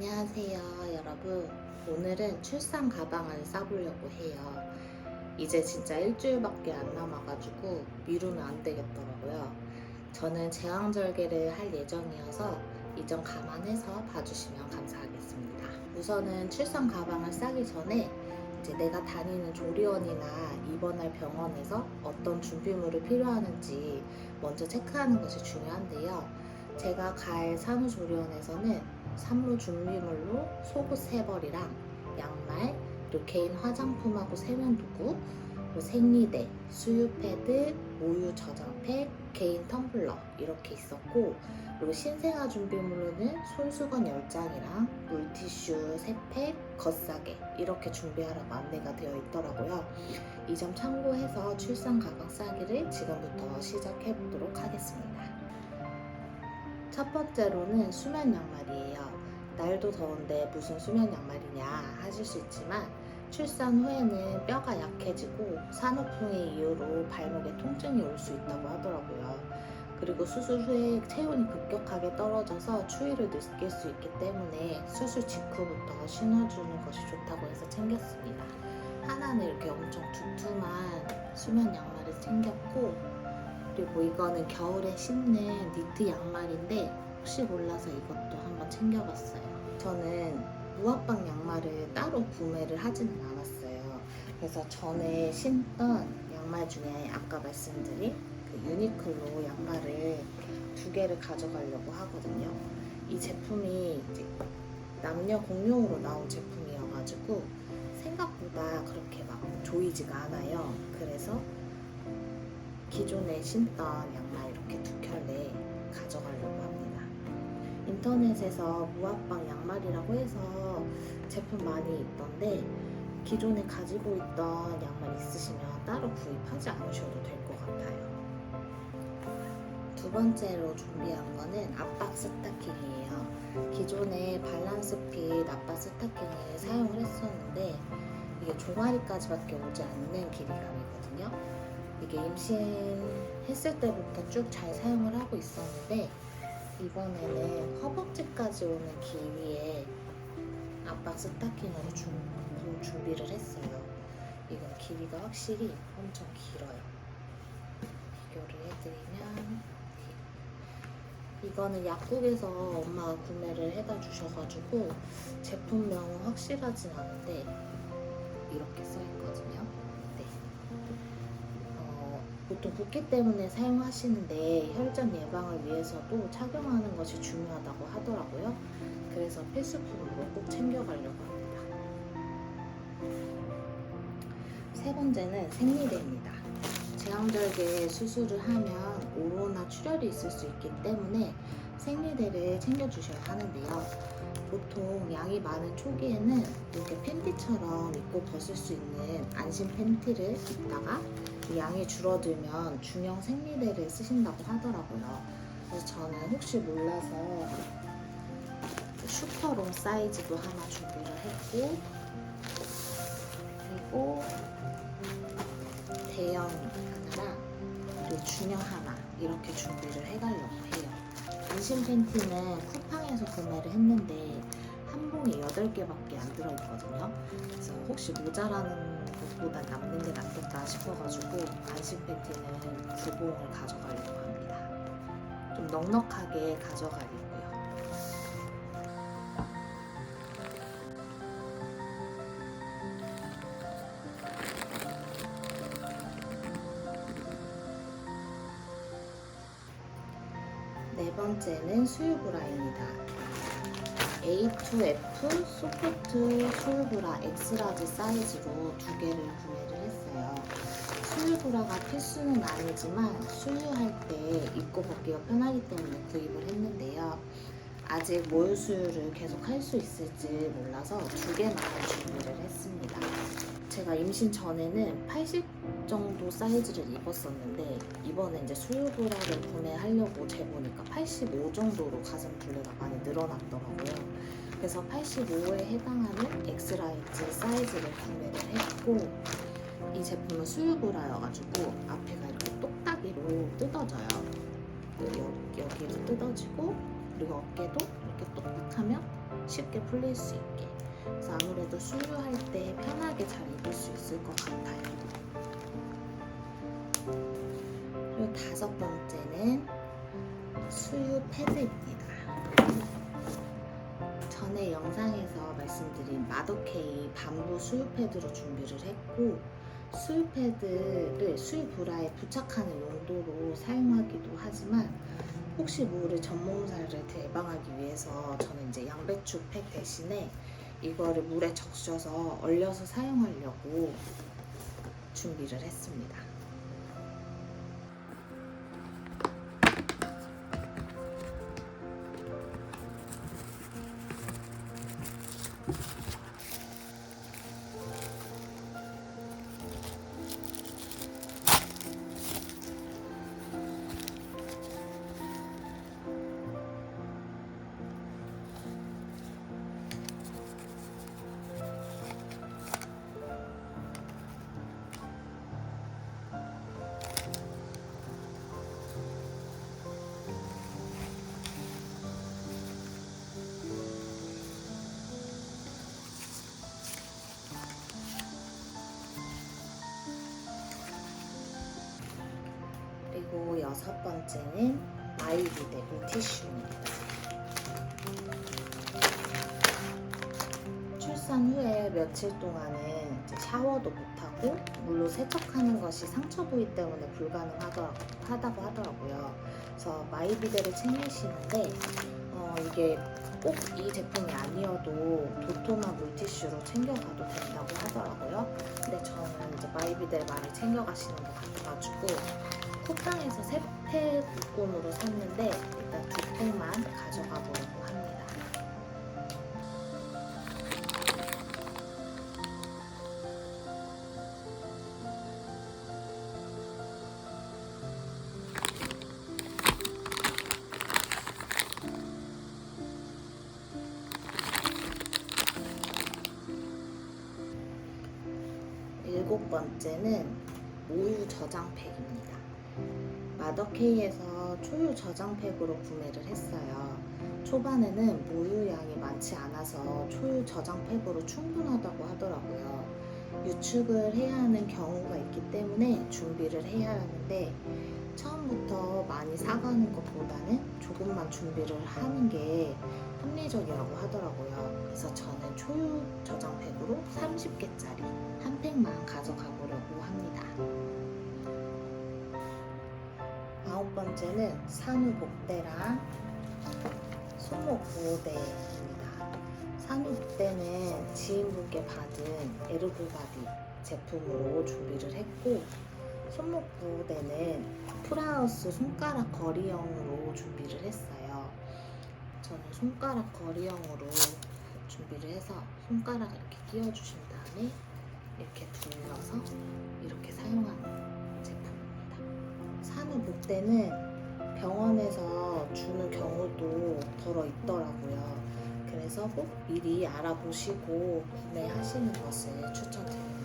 안녕하세요, 여러분. 오늘은 출산 가방을 싸보려고 해요. 이제 진짜 일주일밖에 안 남아가지고 미루면 안 되겠더라고요. 저는 제왕절개를 할 예정이어서 이점 감안해서 봐주시면 감사하겠습니다. 우선은 출산 가방을 싸기 전에 이제 내가 다니는 조리원이나 입원할 병원에서 어떤 준비물이 필요하는지 먼저 체크하는 것이 중요한데요. 제가 갈 산후조리원에서는 산모 준비물로 속옷 세 벌이랑 양말, 그리고 개인 화장품하고 세면도구, 생리대, 수유 패드, 모유 저장팩, 개인 텀블러 이렇게 있었고 그리고 신생아 준비물로는 손수건 10장이랑 물티슈 3팩, 겉사계 이렇게 준비하라고 안내가 되어 있더라고요. 이 점 참고해서 출산 가방 싸기를 지금부터 시작해 보도록 하겠습니다. 첫 번째로는 수면 양말이에요. 날도 더운데 무슨 수면 양말이냐 하실 수 있지만 출산 후에는 뼈가 약해지고 산후풍의 이유로 발목에 통증이 올 수 있다고 하더라고요. 그리고 수술 후에 체온이 급격하게 떨어져서 추위를 느낄 수 있기 때문에 수술 직후부터 신어주는 것이 좋다고 해서 챙겼습니다. 하나는 이렇게 엄청 두툼한 수면 양말을 챙겼고 그리고 이거는 겨울에 신는 니트 양말인데 혹시 몰라서 이것도 한번 챙겨봤어요. 저는 무압방 양말을 따로 구매를 하지는 않았어요. 그래서 전에 신던 양말 중에 아까 말씀드린 그 유니클로 양말을 두 개를 가져가려고 하거든요. 이 제품이 남녀 공용으로 나온 제품이어가지고 생각보다 그렇게 막 조이지가 않아요. 그래서 기존에 신던 양말 이렇게 두 켤레 가져가려고 합니다. 인터넷에서 무압방 양말이라고 해서 제품 많이 있던데 기존에 가지고 있던 양말 있으시면 따로 구입하지 않으셔도 될 것 같아요. 두 번째로 준비한 거는 압박 스타킹이에요. 기존에 밸런스핏 압박 스타킹을 사용을 했었는데 이게 종아리까지밖에 오지 않는 길이감이거든요. 이게 임신했을 때부터 쭉 잘 사용을 하고 있었는데 이번에는 허벅지까지 오는 길이에 압박 스타킹으로 준, 준비를 했어요. 이건 길이가 확실히 엄청 길어요. 비교를 해드리면 이거는 약국에서 엄마가 구매를 해다 주셔가지고 제품명은 확실하진 않은데 이렇게 써 있거든요. 보통 붓기 때문에 사용하시는데 혈전 예방을 위해서도 착용하는 것이 중요하다고 하더라고요. 그래서 필수품으로 꼭 챙겨가려고 합니다. 세 번째는 생리대입니다. 제왕절개 수술을 하면 오로나 출혈이 있을 수 있기 때문에 생리대를 챙겨주셔야 하는데요. 보통 양이 많은 초기에는 이렇게 팬티처럼 입고 벗을 수 있는 안심 팬티를 입다가 이 양이 줄어들면 중형 생리대를 쓰신다고 하더라고요. 그래서 저는 혹시 몰라서 슈퍼롱 사이즈도 하나 준비를 했고 그리고 대형 하나랑 그리고 중형 하나 이렇게 준비를 해가려고 해요. 안심 팬티는 쿠팡에서 구매를 했는데 한 봉에 8개밖에 안 들어있거든요. 그래서 혹시 모자라는 것보다 남는 게 낫겠다 싶어가지고 안심 팬티는 두 봉을 가져가려고 합니다. 좀 넉넉하게 가져가려고요. 네 번째는 수유브라입니다. A2F 소프트 수유브라 엑스라지 사이즈로 두 개를 구매를 했어요. 수유브라가 필수는 아니지만 수유할 때 입고 벗기가 편하기 때문에 구입을 했는데요. 아직 모유 수유를 계속 할 수 있을지 몰라서 두 개만 준비를 했습니다. 제가 임신 전에는 80 정도 사이즈를 입었었는데 이번에 이제 수유브라를 구매하려고 재보니까 85 정도로 가슴 둘레가 많이 늘어났더라고요. 그래서 85에 해당하는 엑스라이즈 사이즈를 구매를 했고 이 제품은 수유브라여가지고 앞에가 이렇게 똑딱이로 뜯어져요. 여기, 여기에서 뜯어지고 그리고 어깨도 이렇게 똑딱하면 쉽게 풀릴 수 있게. 그래서 아무래도 수유할 때 편하게 잘 입을 수 있을 것 같아요. 그리고 다섯 번째는 수유 패드입니다. 전에 영상에서 말씀드린 마더케이 밤부 수유 패드로 준비를 했고 수유 패드를 수유 브라에 부착하는 용도로 사용하기도 하지만 혹시 모를 전몸살을 예방하기 위해서 저는 이제 양배추 팩 대신에 이거를 물에 적셔서 얼려서 사용하려고 준비를 했습니다. 그리고 여섯 번째는 마이비데 물티슈입니다. 출산 후에 며칠 동안은 샤워도 못하고 물로 세척하는 것이 상처 부위 때문에 불가능하다고 하더라고요. 그래서 마이비데를 챙기시는데 어, 이게 꼭 이 제품이 아니어도 도토나 물티슈로 챙겨가도 된다고 하더라고요. 근데 저는 이제 마이비데를 많이 챙겨가시는 것 같아가지고 쿠팡에서 세팩 묶음으로 샀는데 일단 두 팩만 가져가 보려고 합니다. 일곱 번째는 모유 저장팩입니다. 마더케이에서 초유 저장팩으로 구매를 했어요. 초반에는 모유량이 많지 않아서 초유 저장팩으로 충분하다고 하더라고요. 유축을 해야 하는 경우가 있기 때문에 준비를 해야 하는데 처음부터 많이 사가는 것보다는 조금만 준비를 하는 게 합리적이라고 하더라고요. 그래서 저는 초유 저장팩으로 30개짜리 한 팩만 가져가 보려고 아홉 번째는 산후 복대랑 손목 보호대입니다. 산후 복대는 지인분께 받은 에르고바디 제품으로 준비를 했고 손목 보호대는 프라우스 손가락 거리형으로 준비를 했어요. 저는 손가락 거리형으로 준비를 해서 손가락을 이렇게 끼워주신 다음에 이렇게 둘러서 이렇게 제품입니다. 산후 복대는 병원에서 주는 경우도 덜어 있더라고요. 그래서 꼭 미리 알아보시고 구매하시는 것을 추천드립니다.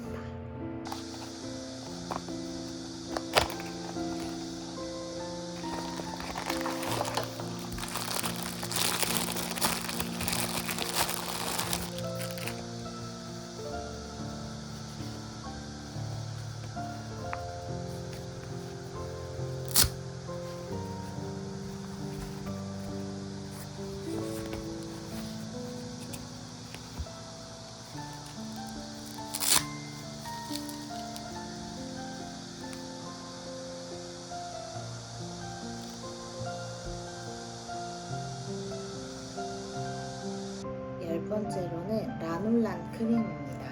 번째로는 라놀란 크림입니다.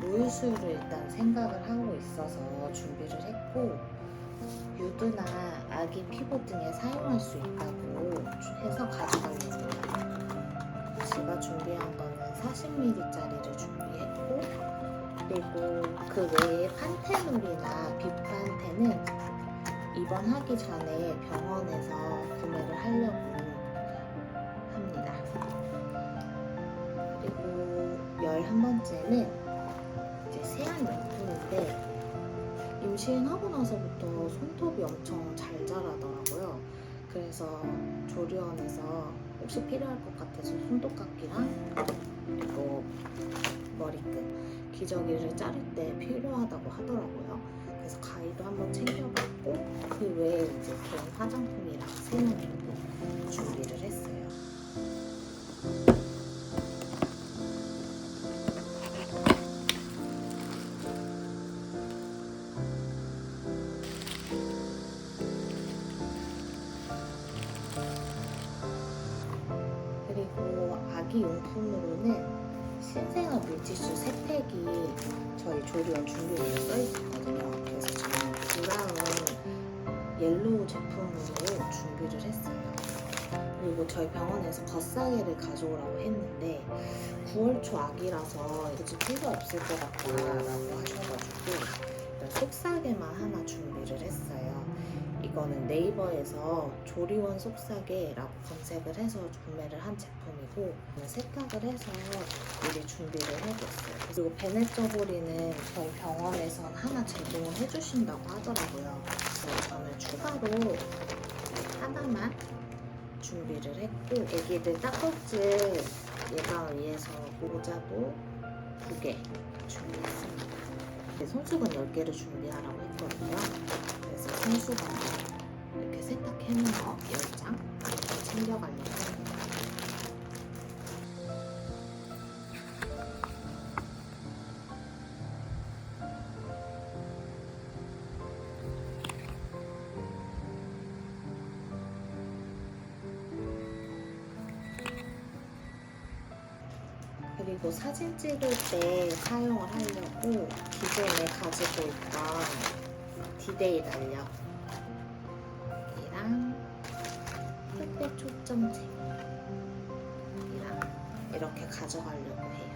모유수유를 일단 생각을 하고 있어서 준비를 했고 유두나 아기 피부 등에 사용할 수 있다고 해서 해요. 제가 준비한 거는 40ml짜리를 준비했고 그리고 그 외에 판테놀이나 비판테는 입원하기 전에 병원에서 구매를 하려고 한 번째는 이제 세안 용품인데 임신하고 나서부터 손톱이 엄청 잘 자라더라고요. 그래서 조리원에서 혹시 필요할 것 같아서 손톱깎이랑 그리고 머리끈 기저귀를 자를 때 필요하다고 하더라고요. 그래서 가위도 한번 챙겨봤고 그 외에 이제 개인 화장품이랑 세면도 준비를 했어요. 그리고 아기 용품으로는 신생아 물티슈 세 팩이 저희 조리원 준비물에 써 있거든요. 그래서 저는 브라운 옐로우 제품으로 준비를 했어요. 그리고 저희 병원에서 겉사계를 가져오라고 했는데 9월 초 아기라서 굳이 필요 없을 것 같다라고 하셔가지고 속사계만 하나 준비를 했어요. 이거는 네이버에서 조리원 속사계라고 검색을 해서 구매를 한 제품이고 세탁을 해서 미리 준비를 해뒀어요. 그리고 베네저고리는 저희 병원에선 하나 제공을 해주신다고 하더라고요. 그래서 저는 추가로 하나만 준비를 했고 애기들 딱꼭질 예방을 위해서 모자도 두 개 준비했습니다. 네, 손수건 10개를 준비하라고 했거든요. 손수건 이렇게 세탁해놓은 거 10장 챙겨가려고 합니다. 그리고 사진 찍을 때 사용을 하려고 기존에 가지고 있던 디데이 달력이랑 흑백 초점책 이랑 이렇게 가져가려고 해요.